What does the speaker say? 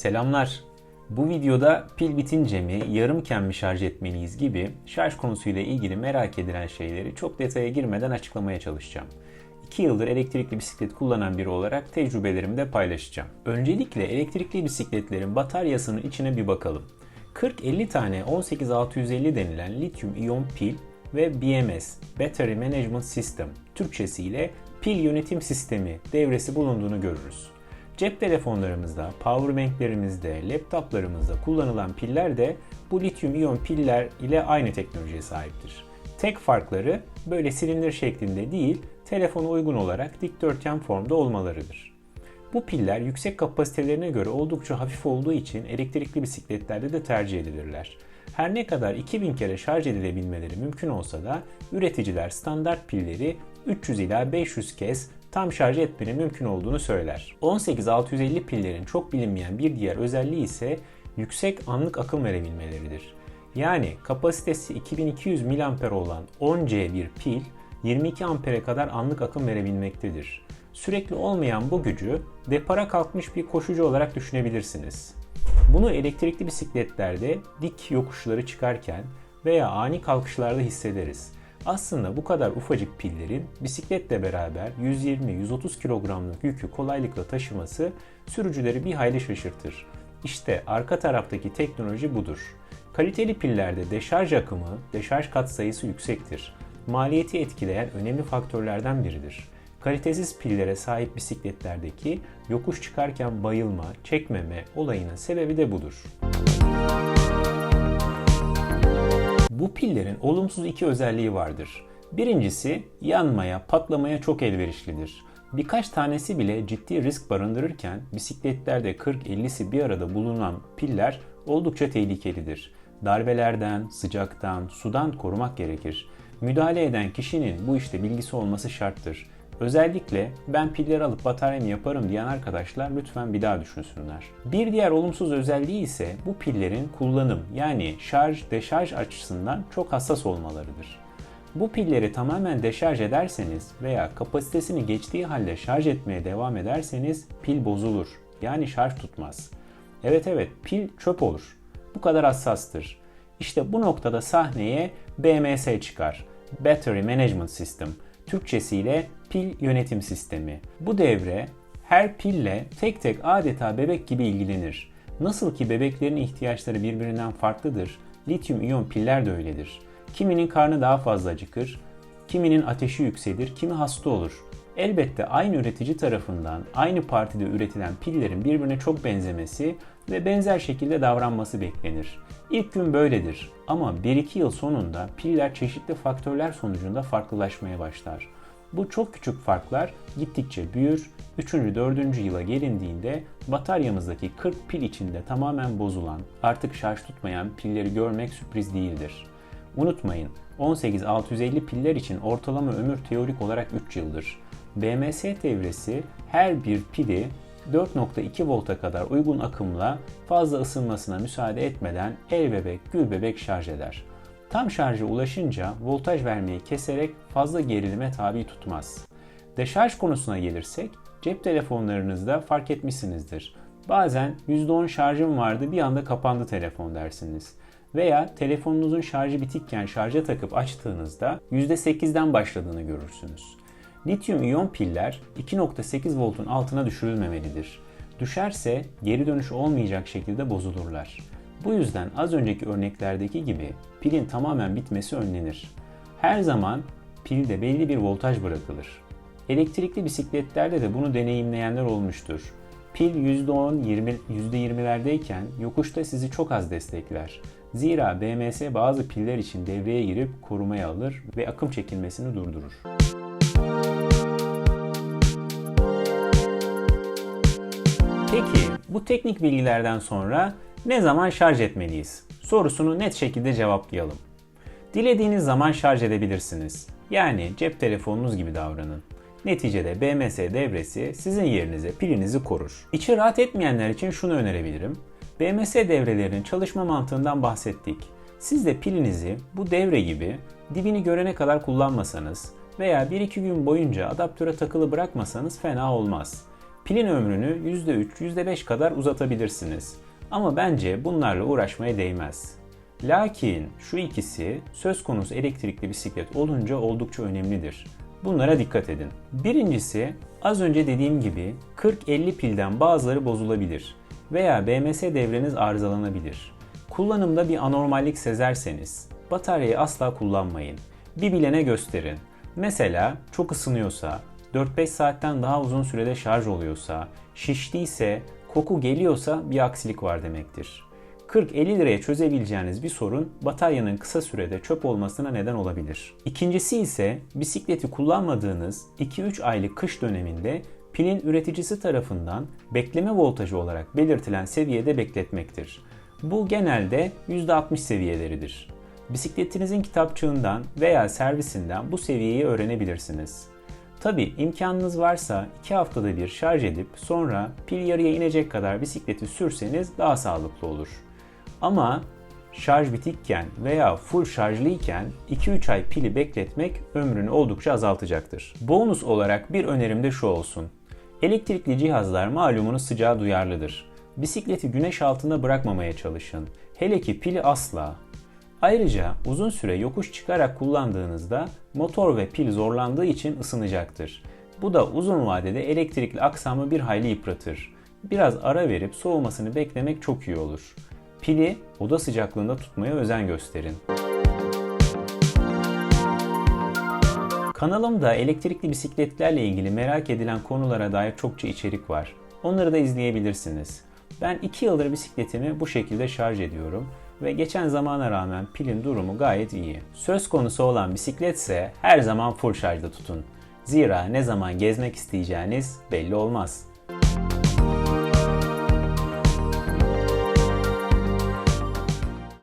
Selamlar. Bu videoda pil bitince mi, yarımken mi şarj etmeliyiz gibi şarj konusuyla ilgili merak edilen şeyleri çok detaya girmeden açıklamaya çalışacağım. 2 yıldır elektrikli bisiklet kullanan biri olarak tecrübelerimi de paylaşacağım. Öncelikle elektrikli bisikletlerin bataryasının içine bir bakalım. 40-50 tane 18650 denilen lityum iyon pil ve BMS, Battery Management System, Türkçesiyle pil yönetim sistemi devresi bulunduğunu görürüz. Cep telefonlarımızda, powerbanklerimizde, laptoplarımızda kullanılan piller de bu lityum iyon piller ile aynı teknolojiye sahiptir. Tek farkları böyle silindir şeklinde değil, telefona uygun olarak dikdörtgen formda olmalarıdır. Bu piller yüksek kapasitelerine göre oldukça hafif olduğu için elektrikli bisikletlerde de tercih edilirler. Her ne kadar 2000 kere şarj edilebilmeleri mümkün olsa da üreticiler standart pilleri 300 ila 500 kez tam şarj etmenin mümkün olduğunu söyler. 18650 pillerin çok bilinmeyen bir diğer özelliği ise yüksek anlık akım verebilmeleridir. Yani kapasitesi 2200 mAh olan 10C bir pil 22 ampere kadar anlık akım verebilmektedir. Sürekli olmayan bu gücü depara kalkmış bir koşucu olarak düşünebilirsiniz. Bunu elektrikli bisikletlerde dik yokuşları çıkarken veya ani kalkışlarda hissederiz. Aslında bu kadar ufacık pillerin bisikletle beraber 120-130 kilogramlık yükü kolaylıkla taşıması sürücüleri bir hayli şaşırtır. İşte arka taraftaki teknoloji budur. Kaliteli pillerde deşarj akımı, deşarj katsayısı yüksektir. Maliyeti etkileyen önemli faktörlerden biridir. Kalitesiz pillere sahip bisikletlerdeki yokuş çıkarken bayılma, çekmeme olayının sebebi de budur. Bu pillerin olumsuz iki özelliği vardır. Birincisi yanmaya, patlamaya çok elverişlidir. Birkaç tanesi bile ciddi risk barındırırken bisikletlerde 40-50'si bir arada bulunan piller oldukça tehlikelidir. Darbelerden, sıcaktan, sudan korumak gerekir. Müdahale eden kişinin bu işte bilgisi olması şarttır. Özellikle ben pilleri alıp bataryamı yaparım diyen arkadaşlar lütfen bir daha düşünsünler. Bir diğer olumsuz özelliği ise bu pillerin kullanım yani şarj deşarj açısından çok hassas olmalarıdır. Bu pilleri tamamen deşarj ederseniz veya kapasitesini geçtiği halde şarj etmeye devam ederseniz pil bozulur. Yani şarj tutmaz. Evet evet pil çöp olur. Bu kadar hassastır. İşte bu noktada sahneye BMS çıkar. Battery Management System. Türkçesiyle pil yönetim sistemi. Bu devre her pille tek tek adeta bebek gibi ilgilenir. Nasıl ki bebeklerin ihtiyaçları birbirinden farklıdır, lityum iyon piller de öyledir. Kiminin karnı daha fazla acıkır, kiminin ateşi yükselir, kimi hasta olur. Elbette aynı üretici tarafından aynı partide üretilen pillerin birbirine çok benzemesi ve benzer şekilde davranması beklenir. İlk gün böyledir ama 1-2 yıl sonunda piller çeşitli faktörler sonucunda farklılaşmaya başlar. Bu çok küçük farklar gittikçe büyür. 3. 4. yıla gelindiğinde bataryamızdaki 40 pil içinde tamamen bozulan, artık şarj tutmayan pilleri görmek sürpriz değildir. Unutmayın 18650 piller için ortalama ömür teorik olarak 3 yıldır. BMS devresi her bir pili 4.2 volta kadar uygun akımla fazla ısınmasına müsaade etmeden el bebek gül bebek şarj eder. Tam şarja ulaşınca voltaj vermeyi keserek fazla gerilime tabi tutmaz. Deşarj konusuna gelirsek cep telefonlarınızda fark etmişsinizdir. Bazen %10 şarjım vardı bir anda kapandı telefon dersiniz. Veya telefonunuzun şarjı bitikken şarja takıp açtığınızda %8'den başladığını görürsünüz. Lityum iyon piller 2.8 voltun altına düşürülmemelidir. Düşerse geri dönüş olmayacak şekilde bozulurlar. Bu yüzden az önceki örneklerdeki gibi pilin tamamen bitmesi önlenir. Her zaman pilde belli bir voltaj bırakılır. Elektrikli bisikletlerde de bunu deneyimleyenler olmuştur. Pil %10, 20, %20'lerdeyken yokuşta sizi çok az destekler. Zira BMS bazı piller için devreye girip korumaya alır ve akım çekilmesini durdurur. Peki bu teknik bilgilerden sonra ne zaman şarj etmeliyiz? Sorusunu net şekilde cevaplayalım. Dilediğiniz zaman şarj edebilirsiniz. Yani cep telefonunuz gibi davranın. Neticede BMS devresi sizin yerinize pilinizi korur. İçi rahat etmeyenler için şunu önerebilirim. BMS devrelerinin çalışma mantığından bahsettik. Siz de pilinizi bu devre gibi dibini görene kadar kullanmasanız veya 1-2 gün boyunca adaptöre takılı bırakmasanız fena olmaz. Pilin ömrünü %3, %5 kadar uzatabilirsiniz. Ama bence bunlarla uğraşmaya değmez. Lakin şu ikisi söz konusu elektrikli bisiklet olunca oldukça önemlidir. Bunlara dikkat edin. Birincisi az önce dediğim gibi 40-50 pilden bazıları bozulabilir veya BMS devreniz arızalanabilir. Kullanımda bir anormallik sezerseniz bataryayı asla kullanmayın. Bir bilene gösterin. Mesela çok ısınıyorsa, 4-5 saatten daha uzun sürede şarj oluyorsa, şiştiyse, koku geliyorsa bir aksilik var demektir. 40-50 liraya çözebileceğiniz bir sorun bataryanın kısa sürede çöp olmasına neden olabilir. İkincisi ise bisikleti kullanmadığınız 2-3 aylık kış döneminde pilin üreticisi tarafından bekleme voltajı olarak belirtilen seviyede bekletmektir. Bu genelde %60 seviyeleridir. Bisikletinizin kitapçığından veya servisinden bu seviyeyi öğrenebilirsiniz. Tabi imkanınız varsa 2 haftada bir şarj edip sonra pil yarıya inecek kadar bisikleti sürseniz daha sağlıklı olur. Ama şarj bitikken veya full şarjlıyken 2-3 ay pili bekletmek ömrünü oldukça azaltacaktır. Bonus olarak bir önerim de şu olsun. Elektrikli cihazlar malumunuz sıcağa duyarlıdır. Bisikleti güneş altında bırakmamaya çalışın. Hele ki pili asla. Ayrıca uzun süre yokuş çıkarak kullandığınızda motor ve pil zorlandığı için ısınacaktır. Bu da uzun vadede elektrikli aksamı bir hayli yıpratır. Biraz ara verip soğumasını beklemek çok iyi olur. Pili oda sıcaklığında tutmaya özen gösterin. Kanalımda elektrikli bisikletlerle ilgili merak edilen konulara dair çokça içerik var. Onları da izleyebilirsiniz. Ben 2 yıldır bisikletimi bu şekilde şarj ediyorum ve geçen zamana rağmen pilin durumu gayet iyi. Söz konusu olan bisikletse her zaman full şarjda tutun. Zira ne zaman gezmek isteyeceğiniz belli olmaz.